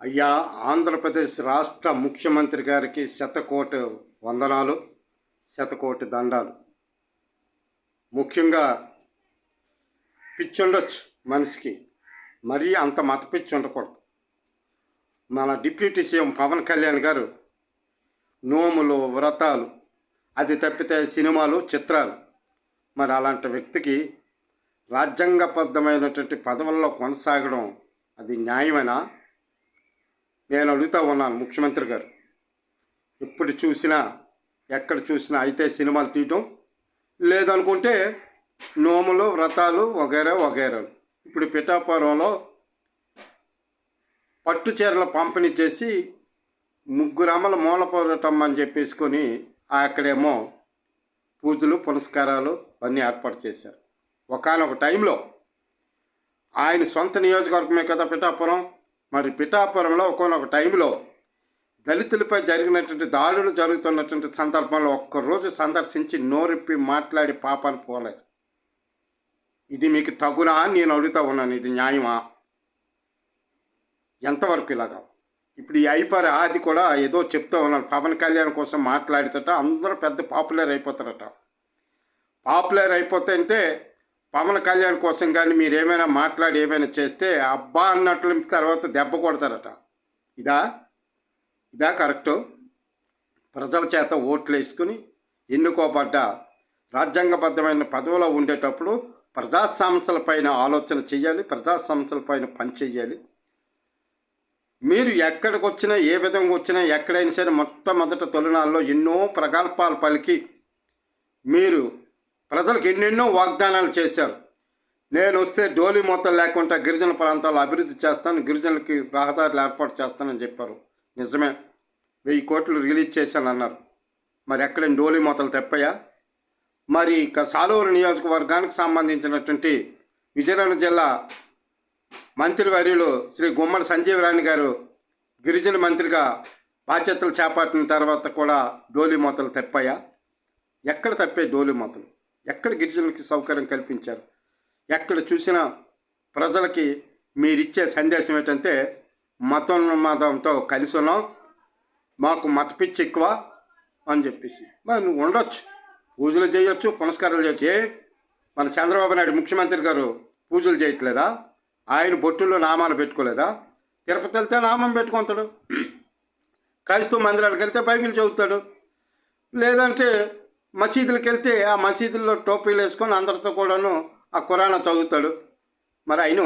అయ్యా ఆంధ్రప్రదేశ్ రాష్ట్ర ముఖ్యమంత్రి గారికి శతకోటి వందనాలు శతకోటి దండాలు. ముఖ్యంగా పిచ్చుండొచ్చు మనిషికి మరీ అంత మత పిచ్చి ఉండకూడదు. మన డిప్యూటీ సీఎం పవన్ కళ్యాణ్ గారు నోములు వ్రతాలు అది తప్పితే సినిమాలు చిత్రాలు. మరి అలాంటి వ్యక్తికి రాజ్యాంగబద్ధమైనటువంటి పదవుల్లో కొనసాగడం అది న్యాయమేనా? నేను అడుగుతా ఉన్నాను ముఖ్యమంత్రి గారు. ఇప్పుడు చూసినా ఎక్కడ చూసినా అయితే సినిమాలు తీయటం లేదనుకుంటే నోములు వ్రతాలు వగైరా వగైరాలు ఇప్పుడు పిఠాపురంలో పట్టు చీరలు పంపిణీ చేసి ముగ్గురు అమ్మల మూల పోరాటం అని చెప్పేసుకొని అక్కడేమో పూజలు పునస్కారాలు అన్నీ ఏర్పాటు చేశారు. ఒకనొక టైంలో ఆయన సొంత నియోజకవర్గమే కదా పిఠాపురం. మరి పిఠాపురంలో ఒకనొక టైంలో దళితులపై జరిగినటువంటి దాడులు జరుగుతున్నటువంటి సందర్భంలో ఒక్కరోజు సందర్శించి నోరిప్పి మాట్లాడి పాపాన్ని పోలేదు. ఇది మీకు తగునా అని నేను అడుగుతా ఉన్నాను. ఇది న్యాయమా? ఎంతవరకు ఇలాగా? ఇప్పుడు ఈ ఐపర్ ఆది కూడా ఏదో చెప్తా ఉన్నాను. పవన్ కళ్యాణ్ కోసం మాట్లాడితేట అందరూ పెద్ద పాపులర్ అయిపోతారట. పాపులర్ అయిపోతే అంటే పవన్ కళ్యాణ్ కోసం కానీ మీరు ఏమైనా మాట్లాడి ఏమైనా చేస్తే అబ్బా అన్నట్లు తర్వాత దెబ్బ కొడతారట. ఇదా? ఇదా కరెక్టు? ప్రజల చేత ఓట్లు వేసుకుని ఎన్నుకోబడ్డ రాజ్యాంగబద్ధమైన పదవిలో ఉండేటప్పుడు ప్రజా సమస్యలపైన ఆలోచన చేయాలి ప్రజా సమస్యలపైన పని చేయాలి. మీరు ఎక్కడికి వచ్చినా ఏ విధంగా వచ్చినా ఎక్కడైనా సరే మొట్టమొదట తొలినాల్లో ఎన్నో ప్రగల్భాలు పలికి మీరు ప్రజలకు ఎన్నెన్నో వాగ్దానాలు చేశారు. నేను వస్తే డోలి మొత్తం లేకుండా గిరిజన ప్రాంతాల్లో అభివృద్ధి చేస్తాను గిరిజనులకి రహదారులు ఏర్పాటు చేస్తానని చెప్పారు. నిజమే. వెయ్యి కోట్లు రిలీజ్ చేశాను అన్నారు మరి ఎక్కడ డోలి మూతలు తెప్పయా? మరి ఇక సాలూరు నియోజకవర్గానికి సంబంధించినటువంటి విజయనగరం జిల్లా మంత్రివర్యులు శ్రీ గుమ్మడి సంజీవ రాణి గారు గిరిజన మంత్రిగా బాధ్యతలు చేపట్టిన తర్వాత కూడా డోలి మూతలు తెప్పాయా? ఎక్కడ తప్పే డోలి మూతలు? ఎక్కడ గిరిజనులకి సౌకర్యం కల్పించారు? ఎక్కడ చూసినా ప్రజలకి మీరిచ్చే సందేశం ఏంటంటే మతం మతంతో కలిసి ఉన్నాం మాకు మత పిచ్చి ఎక్కువ అని చెప్పేసి. మరి నువ్వు ఉండొచ్చు. పూజలు చేయొచ్చు పునస్కారాలు చేయొచ్చు. మన చంద్రబాబు నాయుడు ముఖ్యమంత్రి గారు పూజలు చేయట్లేదా? ఆయన బొట్టుల్లో నామాలు పెట్టుకోలేదా? తిరుపతి వెళ్తే నామం పెట్టుకుంటాడు. క్రైస్తవ మందిరాలకు వెళ్తే బైబిల్ చదువుతాడు. లేదంటే మసీదులకు వెళ్తే ఆ మసీదుల్లో టోపీలు వేసుకొని అందరితో కూడాను ఆ ఖురానా చదువుతాడు. మరి ఆయన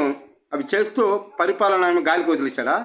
అవి చేస్తూ పరిపాలన ఆయన గాలికి వదిలేశాడా?